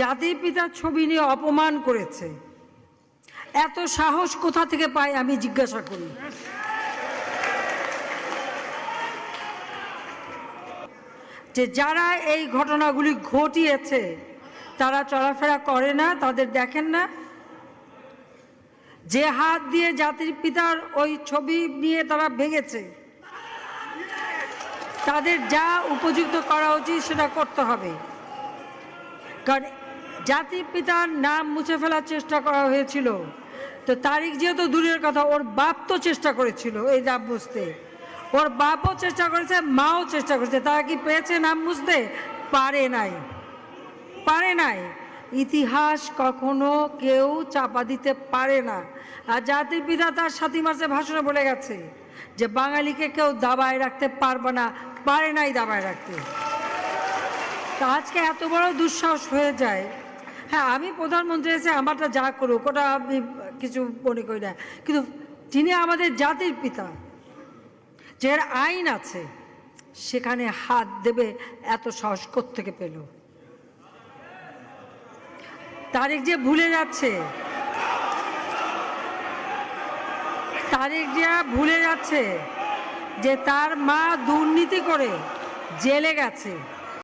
জাতির পিতার ছবি নিয়ে অপমান করেছে। এত সাহস কোথা থেকে পায় আমি জিজ্ঞাসা করি। যে যারা এই ঘটনাগুলি ঘটিয়েছে, তারা চলাফেরা করে না, তাদের দেখেন না। যে হাত দিয়ে জাতির পিতার ওই ছবি নিয়ে তারা ভেঙেছে, তাদের যা উপযুক্ত করা উচিত সেটা করতে হবে। কারণ জাতির পিতার নাম মুছে ফেলার চেষ্টা করা হয়েছিল। তো তারিখ যেহেতু দূরের কথা, ওর বাপ তো চেষ্টা করেছিল, এই নাম মুছতে ওর বাপও চেষ্টা করেছে, মাও চেষ্টা করেছে, তারা কি পেয়েছে নাম মুছতে পারে নাই। পারে নাই। ইতিহাস কখনো কেউ চাপা দিতে পারে না। আর জাতির পিতা তার সাথী মাসে ভাষণে বলে গেছে যে, বাঙালিকে কেউ দাবায় রাখতে পারবে না, পারে নাই দাবায় রাখতে। তা আজকে এত বড় দুঃসাহস হয়ে যায়। হ্যাঁ আমি প্রধানমন্ত্রী এসে আমারটা যা করুক, ওটা আমি কিছু মনে করি না। কিন্তু যিনি আমাদের জাতির পিতা, যার আইন আছে, সেখানে হাত দেবে এত সাহস থেকে পেল? তারেক যে ভুলে যাচ্ছে তারেক যে ভুলে যাচ্ছে, যে তার মা দুর্নীতি করে জেলে গেছে